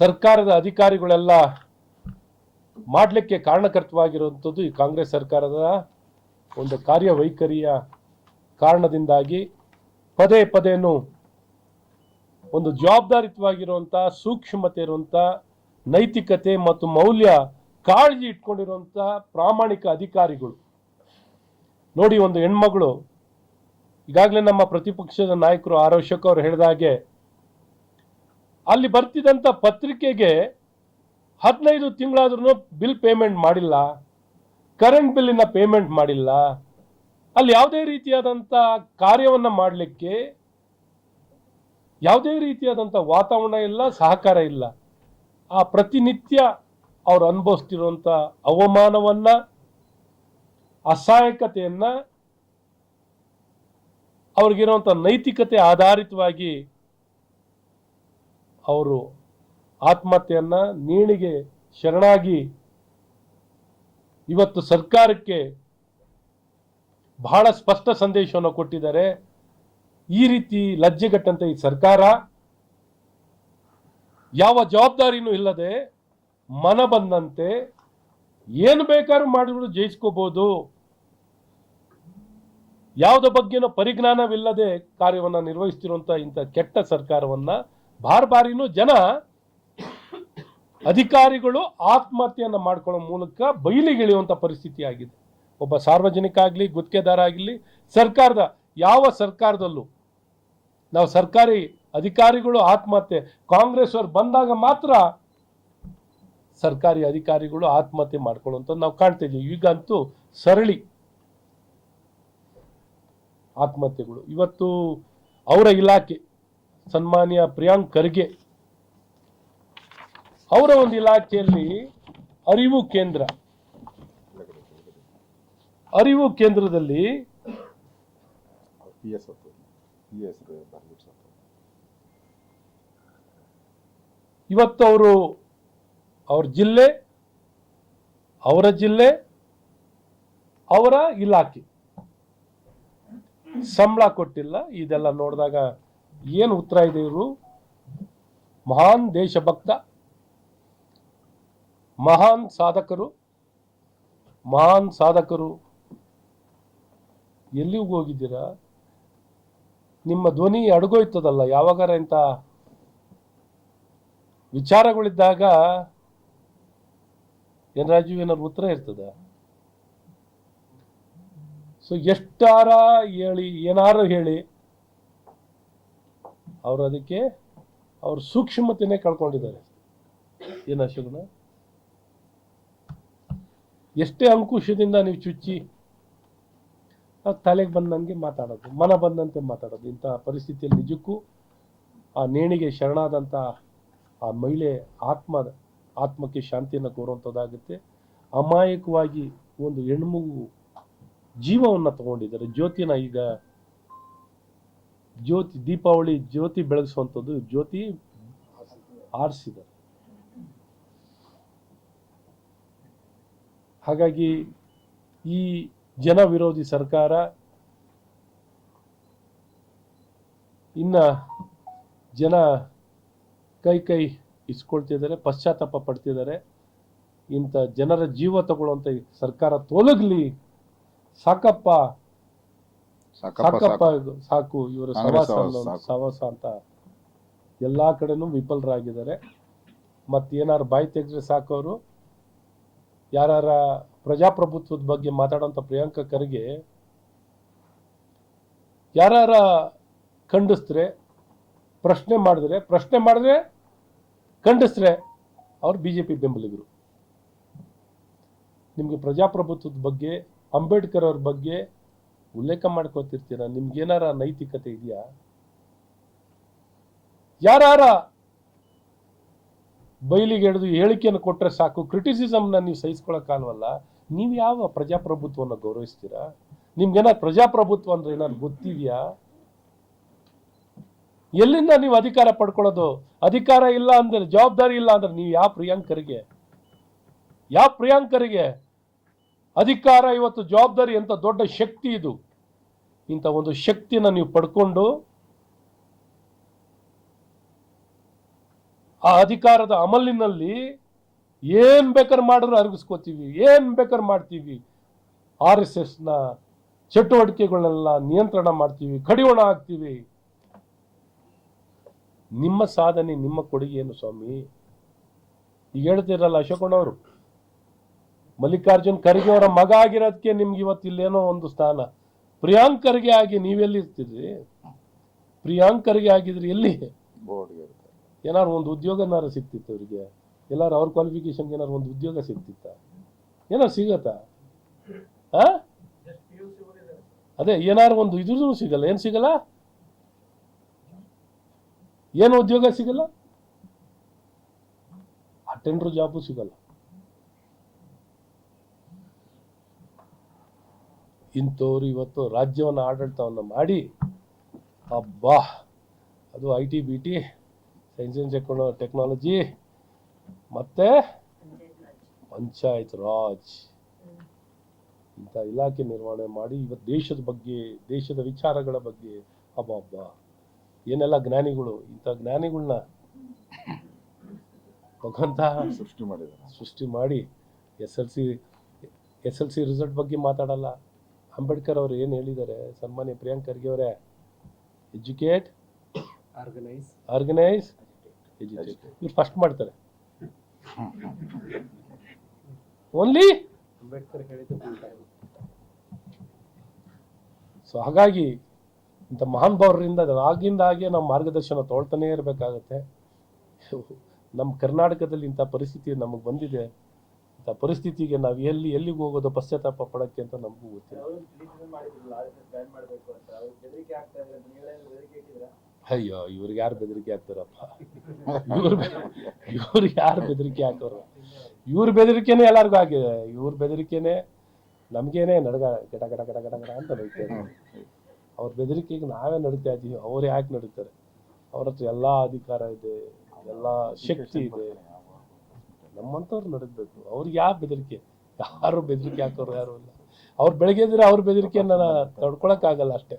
ಸರ್ಕಾರದ ಅಧಿಕಾರಿಗಳೆಲ್ಲ ಮಾಡಲಿಕ್ಕೆ ಕಾರಣಕರ್ತವಾಗಿರುವಂಥದ್ದು ಈ ಕಾಂಗ್ರೆಸ್ ಸರ್ಕಾರದ ಒಂದು ಕಾರ್ಯವೈಖರಿಯ ಕಾರಣದಿಂದಾಗಿ ಪದೇ ಪದೇನು ಒಂದು ಜವಾಬ್ದಾರಿತವಾಗಿರುವಂಥ ಸೂಕ್ಷ್ಮತೆ ಇರುವಂಥ ನೈತಿಕತೆ ಮತ್ತು ಮೌಲ್ಯ ಕಾಳಜಿ ಇಟ್ಕೊಂಡಿರುವಂಥ ಪ್ರಾಮಾಣಿಕ ಅಧಿಕಾರಿಗಳು. ನೋಡಿ ಒಂದು ಹೆಣ್ಮಗಳು, ಈಗಾಗಲೇ ನಮ್ಮ ಪ್ರತಿಪಕ್ಷದ ನಾಯಕರು ಆರ್ ಅಶೋಕ್ ಅವರು ಹೇಳಿದ ಹಾಗೆ ಅಲ್ಲಿ ಬರ್ತಿದ್ದಂಥ ಪತ್ರಿಕೆಗೆ ಹದಿನೈದು ತಿಂಗಳಾದ್ರೂ ಬಿಲ್ ಪೇಮೆಂಟ್ ಮಾಡಿಲ್ಲ, ಕರೆಂಟ್ ಬಿಲ್ಲಿನ ಪೇಮೆಂಟ್ ಮಾಡಿಲ್ಲ. ಅಲ್ಲಿ ಯಾವುದೇ ರೀತಿಯಾದಂಥ ಕಾರ್ಯವನ್ನು ಮಾಡಲಿಕ್ಕೆ ಯಾವುದೇ ರೀತಿಯಾದಂಥ ವಾತಾವರಣ ಇಲ್ಲ, ಸಹಕಾರ ಇಲ್ಲ. ಆ ಪ್ರತಿನಿತ್ಯ ಅವ್ರು ಅನುಭವಿಸ್ತಿರುವಂಥ ಅವಮಾನವನ್ನ, ಅಸಹಾಯಕತೆಯನ್ನು ಅವ್ರಿಗಿರುವಂಥ ನೈತಿಕತೆ ಆಧಾರಿತವಾಗಿ ಅವರು ಆತ್ಮಹತ್ಯೆಯನ್ನ ನೀಣಿಗೆ ಶರಣಾಗಿ ಇವತ್ತು ಸರ್ಕಾರಕ್ಕೆ ಬಹಳ ಸ್ಪಷ್ಟ ಸಂದೇಶವನ್ನು ಕೊಟ್ಟಿದ್ದಾರೆ. ಈ ರೀತಿ ಲಜ್ಜೆಗಟ್ಟಂತ ಈ ಸರ್ಕಾರ ಯಾವ ಜವಾಬ್ದಾರಿನೂ ಇಲ್ಲದೆ ಮನ ಬಂದಂತೆ ಏನು ಬೇಕಾದ್ರೂ ಮಾಡಿದ್ರು ಜಯಿಸ್ಕೋಬಹುದು ಯಾವುದ ಬಗ್ಗೆನೂ ಪರಿಜ್ಞಾನವಿಲ್ಲದೆ ಕಾರ್ಯವನ್ನ ನಿರ್ವಹಿಸ್ತಿರುವಂತ ಇಂಥ ಕೆಟ್ಟ ಸರ್ಕಾರವನ್ನ ಬಾರ್ ಬಾರಿನೂ ಜನ ಅಧಿಕಾರಿಗಳು ಆತ್ಮಹತ್ಯೆಯನ್ನು ಮಾಡ್ಕೊಳ್ಳೋ ಮೂಲಕ ಬಯಲಿಗಿಳಿಯುವಂಥ ಪರಿಸ್ಥಿತಿ ಆಗಿದೆ. ಒಬ್ಬ ಸಾರ್ವಜನಿಕ ಆಗಲಿ, ಗುತ್ತಿಗೆದಾರ ಆಗಲಿ, ಸರ್ಕಾರದ, ಯಾವ ಸರ್ಕಾರದಲ್ಲೂ ನಾವು ಸರ್ಕಾರಿ ಅಧಿಕಾರಿಗಳು ಆತ್ಮಹತ್ಯೆ, ಕಾಂಗ್ರೆಸ್ ಅವ್ರು ಬಂದಾಗ ಮಾತ್ರ ಸರ್ಕಾರಿ ಅಧಿಕಾರಿಗಳು ಆತ್ಮಹತ್ಯೆ ಮಾಡ್ಕೊಳ್ಳುವಂಥದ್ದು ನಾವು ಕಾಣ್ತಿದ್ದೀವಿ ಈಗಂತೂ ಸರಳಿ ಆತ್ಮಹತ್ಯೆಗಳು. ಇವತ್ತು ಅವರ ಇಲಾಖೆ ಸನ್ಮಾನ್ಯ ಪ್ರಿಯಾಂಕ್ ಖರ್ಗೆ. ಅವರ ಒಂದು ಇಲಾಖೆಯಲ್ಲಿ ಅರಿವು ಕೇಂದ್ರ. ಅರಿವು ಕೇಂದ್ರದಲ್ಲಿ ಇವತ್ತು ಅವರು ಅವ್ರ ಜಿಲ್ಲೆ ಅವರ ಜಿಲ್ಲೆ ಅವರ ಇಲಾಖೆ. ಸಂಬಳ ಕೊಟ್ಟಿಲ್ಲ ಇದೆಲ್ಲ ನೋಡಿದಾಗ ಏನು ಉತ್ತರ ಇದೆ ಇವರು? ಮಹಾನ್ ದೇಶಭಕ್ತ, ಮಹಾನ್ ಸಾಧಕರು ಮಹಾನ್ ಸಾಧಕರು. ಎಲ್ಲಿಗೂ ಹೋಗಿದ್ದೀರಾ? ನಿಮ್ಮ ಧ್ವನಿ ಅಡಗೋಯ್ತದಲ್ಲ, ಯಾವಾಗಾರ ಇಂಥ ವಿಚಾರಗಳಿದ್ದಾಗ ಏನ್ ರಾಜು ಏನಾದ್ರು ಉತ್ತರ ಇರ್ತದ? ಸೊ ಎಷ್ಟಾರ ಹೇಳಿ, ಏನಾರು ಹೇಳಿ ಅವ್ರು ಅದಕ್ಕೆ ಅವ್ರ ಸೂಕ್ಷ್ಮತೆನೇ ಕಳ್ಕೊಂಡಿದ್ದಾರೆ. ಏನ ಅಶೋಕನ? ಎಷ್ಟೇ ಅಂಕುಶದಿಂದ ನೀವು ಚುಚ್ಚಿ ತಲೆಗೆ ಬಂದಂಗೆ ಮಾತಾಡೋದು, ಮನ ಬಂದಂತೆ ಮಾತಾಡೋದು. ಇಂಥ ಪರಿಸ್ಥಿತಿಯಲ್ಲಿ ನಿಜಕ್ಕೂ ಆ ನೇಣಿಗೆ ಶರಣಾದಂಥ ಆ ಮಹಿಳೆ ಆತ್ಮ, ಆತ್ಮಕ್ಕೆ ಶಾಂತಿಯನ್ನು ಕೋರುವಂಥದ್ದಾಗುತ್ತೆ ಅಮಾಯಕವಾಗಿ ಒಂದು ಹೆಣ್ಮಗು ಜೀವವನ್ನು ತಗೊಂಡಿದ್ದಾರೆ. ಜ್ಯೋತಿನ ಈಗ ಜ್ಯೋತಿ, ದೀಪಾವಳಿ ಜ್ಯೋತಿ ಬೆಳಗಿಸುವಂಥದ್ದು ಜ್ಯೋತಿ ಆರಿಸಿದ್ದಾರೆ. ಹಾಗಾಗಿ ಈ ಜನ ವಿರೋಧಿ ಸರ್ಕಾರ ಇನ್ನ ಜನ ಕೈ ಕೈ ಇಸ್ಕೊಳ್ತಿದ್ದಾರೆ, ಪಶ್ಚಾತ್ತಾಪ ಪಡ್ತಿದ್ದಾರೆ. ಇಂಥ ಜನರ ಜೀವ ತಗೊಳ್ಳುವಂಥ ಸರ್ಕಾರ ತೊಲಗಲಿ, ಸಾಕಪ್ಪ. ಸಾಕಪ್ಪ ಸಾಕು. ಇದು ಸಾಕು. ಇವರ ಸವಾಸ ಸವಾಸ ಅಂತ. ಎಲ್ಲಾ ಕಡೆನೂ ವಿಫಲರಾಗಿದ್ದಾರೆ. ಮತ್ತೇನಾರು ಬಾಯಿ ತೆಗೆದ್ರೆ ಸಾಕು ಅವರು ಯಾರ ಪ್ರಜಾಪ್ರಭುತ್ವದ ಬಗ್ಗೆ ಮಾತಾಡೋಂಥ ಪ್ರಿಯಾಂಕ ಖರ್ಗೆ? ಯಾರ ಖಂಡಿಸ್ತ್ರೆ? ಪ್ರಶ್ನೆ ಮಾಡಿದ್ರೆ ಪ್ರಶ್ನೆ ಮಾಡಿದ್ರೆ ಖಂಡಿಸ್ರೆ ಅವ್ರು ಬಿ ಜೆ ಪಿ ಬೆಂಬಲಿಗರು. ನಿಮಗೆ ಪ್ರಜಾಪ್ರಭುತ್ವದ ಬಗ್ಗೆ ಅಂಬೇಡ್ಕರ್ ಅವ್ರ ಬಗ್ಗೆ ಉಲ್ಲೇಖ ಮಾಡ್ಕೋತಿರ್ತೀರ? ನಿಮ್ಗೇನಾರ ನೈತಿಕತೆ ಇದೆಯಾ? ಯಾರ ಬೈಲಿಗೆ ಹಿಡಿದು ಹೇಳಿಕೆಯನ್ನು ಕೊಟ್ಟರೆ ಸಾಕು ಕ್ರಿಟಿಸಿಸಮ್ನ ನೀವು ಸಹಿಸ್ಕೊಳಕ್ಕಾಗಲ್ವಲ್ಲ ನೀವು ಯಾವ ಪ್ರಜಾಪ್ರಭುತ್ವವನ್ನು ಗೌರವಿಸ್ತೀರಾ? ನಿಮ್ಗೇನಾದ್ರು ಪ್ರಜಾಪ್ರಭುತ್ವ ಅಂದ್ರೆ ಏನಾದ್ರು ಗೊತ್ತಿದೆಯಾ? ಎಲ್ಲಿಂದ ನೀವು ಅಧಿಕಾರ ಪಡ್ಕೊಳ್ಳೋದು? ಅಧಿಕಾರ ಇಲ್ಲ ಅಂದ್ರೆ, ಜವಾಬ್ದಾರಿ ಇಲ್ಲ ಅಂದ್ರೆ ನೀವು ಯಾವ ಪ್ರಿಯಾಂಕರಿಗೆ? ಯಾವ ಪ್ರಿಯಾಂಕರಿಗೆ? ಅಧಿಕಾರ ಇವತ್ತು ಜವಾಬ್ದಾರಿ ಅಂತ ದೊಡ್ಡ ಶಕ್ತಿ ಇದು. ಇಂಥ ಒಂದು ಶಕ್ತಿಯನ್ನು ನೀವು ಪಡ್ಕೊಂಡು ಆ ಅಧಿಕಾರದ ಅಮಲಿನಲ್ಲಿ ಏನ್ ಬೇಕಾದ್ರೆ ಮಾಡಿದ್ರು ಅರಗಿಸ್ಕೋತೀವಿ, ಏನ್ ಬೇಕಾದ್ರೆ ಮಾಡ್ತೀವಿ. ಆರ್ ಎಸ್ ಎಸ್ನ ಚಟುವಟಿಕೆಗಳನ್ನೆಲ್ಲ ನಿಯಂತ್ರಣ ಮಾಡ್ತೀವಿ, ಕಡಿವಾಣ ಹಾಕ್ತೀವಿ. ನಿಮ್ಮ ಸಾಧನೆ, ನಿಮ್ಮ ಕೊಡುಗೆ ಏನು ಸ್ವಾಮಿ? ಈಗ ಹೇಳ್ತಿರಲ್ಲ ಅಶೋಕಣ್ಣವರು ಮಲ್ಲಿಕಾರ್ಜುನ್ ಖರ್ಗೆ ಅವರ ಮಗ ಆಗಿರೋದಕ್ಕೆ ನಿಮ್ಗೆ ಇವತ್ತಿಲ್ಲೇನೋ ಒಂದು ಸ್ಥಾನ. ಪ್ರಿಯಾಂಕ್ ಖರ್ಗೆ ಆಗಿ ನೀವೆಲ್ಲಿ ಇರ್ತಿದ್ರಿ? ಪ್ರಿಯಾಂಕರ್ಗೆ ಆಗಿದ್ರಿ ಎಲ್ಲಿ? ಏನಾರು ಒಂದು ಉದ್ಯೋಗನಾರು ಸಿಕ್ತಿತ್ತು ಅವ್ರಿಗೆ? ಎಲ್ಲಾರು ಅವ್ರ ಕ್ವಾಲಿಫಿಕೇಶನ್ಗೆ ಏನಾರು ಒಂದು ಉದ್ಯೋಗ ಸಿಕ್ತಿತ್ತ? ಏನಾರು ಸಿಗತ್ತಾ? ಅದೇ ಏನಾರು ಒಂದು ಇದ್ರೂ ಸಿಗಲ್ಲ. ಏನ್ ಸಿಗಲ್ಲ? ಏನು ಉದ್ಯೋಗ ಸಿಗಲ್ಲ? ಅಟೆಂಡ್ರು ಜಾಬು ಸಿಗಲ್ಲ. ಇಂಥವ್ರು ಇವತ್ತು ರಾಜ್ಯವನ್ನು ಆಡಳಿತವನ್ನು ಮಾಡಿ ಅಬ್ಬಾ! ಅದು I T B T science and techno technology ಮತ್ತೆ ಪಂಚಾಯತ್ ರಾಜ್. ಇಂಥ ಇಲಾಖೆ ನಿರ್ವಹಣೆ ಮಾಡಿ ಇವತ್ತು ದೇಶದ ಬಗ್ಗೆ ದೇಶದ ವಿಚಾರಗಳ ಬಗ್ಗೆ ಹಬ್ಬ ಹಬ್ಬ ಏನೆಲ್ಲ ಜ್ಞಾನಿಗಳು ಇಂಥ ಜ್ಞಾನಿಗಳನ್ನ ಭಗವಂತ ಸೃಷ್ಟಿ ಮಾಡಿದ್ದಾರೆ. ಸೃಷ್ಟಿ ಮಾಡಿ S L C S L C result ಬಗ್ಗೆ ಮಾತಾಡಲ್ಲ. ಅಂಬೇಡ್ಕರ್ ಅವರು ಏನು ಹೇಳಿದ್ದಾರೆ? ಸನ್ಮಾನ್ಯ ಪ್ರಿಯಾಂಕ್ ಖರ್ಗೆ ಅವರೇ ಎಜುಕೇಟ್ ಆರ್ಗನೈಸ್ ಆರ್ಗನೈಸ್ ಎಜುಕೇಟ್ ಇವ್ರು ಫಸ್ಟ್ ಮಾಡ್ತಾರೆ. ಓನ್ಲಿ ಅಂಬೇಡ್ಕರ್ ಹೇಳಿದ್ದು ಸೊ ಹಾಗಾಗಿ ಇಂಥ ಮಹಾನ್ ಭಾವರಿಂದ ಆಗಿಂದ ಹಾಗೆ ನಮ್ಮ ಮಾರ್ಗದರ್ಶನ ತೊಳ್ತಾನೇ ಇರಬೇಕಾಗತ್ತೆ. ನಮ್ಮ ಕರ್ನಾಟಕದಲ್ಲಿ ಇಂಥ ಪರಿಸ್ಥಿತಿ ನಮಗೆ ಬಂದಿದೆ. ಇಂಥ ಪರಿಸ್ಥಿತಿಗೆ ನಾವು ಎಲ್ಲಿ ಎಲ್ಲಿಗೆ ಹೋಗೋದು ಪಶ್ಚಾತ್ತಾಪ ಪಡಕ್ಕೆ ಅಂತ ನಮಗೂ ಗೊತ್ತಿಲ್ಲ. ಅಯ್ಯೋ ಇವ್ರಿಗೆ ಯಾರು ಬೆದರಿಕೆ ಹಾಕ್ತಾರಪ್ಪ? ಇವ್ರ ಇವ್ರಿಗೆ ಯಾರು ಬೆದರಿಕೆ ಹಾಕೋರು? ಇವ್ರ ಬೆದರಿಕೆನೆ ಎಲ್ಲರಿಗೂ ಆಗಿದೆ ಇವ್ರ ಬೆದರಿಕೆನೆ ನಮ್ಗೇನೆ ನಡಗ ಗಡ ಗಟ ಗಟ ಗಟ ಗಡ ಅಂತ ನಡೀತಾರೆ ಅವ್ರ ಬೆದರಿಕೆಗೆ ನಾವೇ ನಡೀತಾ ಇದ್ದೀವಿ ಅವ್ರು ಯಾಕೆ ನಡೀತಾರೆ? ಅವ್ರ ಹತ್ರ ಎಲ್ಲ ಅಧಿಕಾರ ಇದೆ ಎಲ್ಲ ಶಕ್ತಿ ಇದೆ. ನಮ್ಮಂಥವ್ರು ನಡೀಬೇಕು. ಅವ್ರಿಗೆ ಯಾವ ಬೆದರಿಕೆ? ಯಾರು ಬೆದರಿಕೆ ಹಾಕೋರು, ಯಾರು ಇಲ್ಲ. ಅವ್ರು ಬೆಳಗ್ಗೆ ಇದ್ರೆ ಅವ್ರ ಬೆದರಿಕೆಯನ್ನ ತಡ್ಕೊಳಕ್ಕಾಗಲ್ಲ ಅಷ್ಟೇ.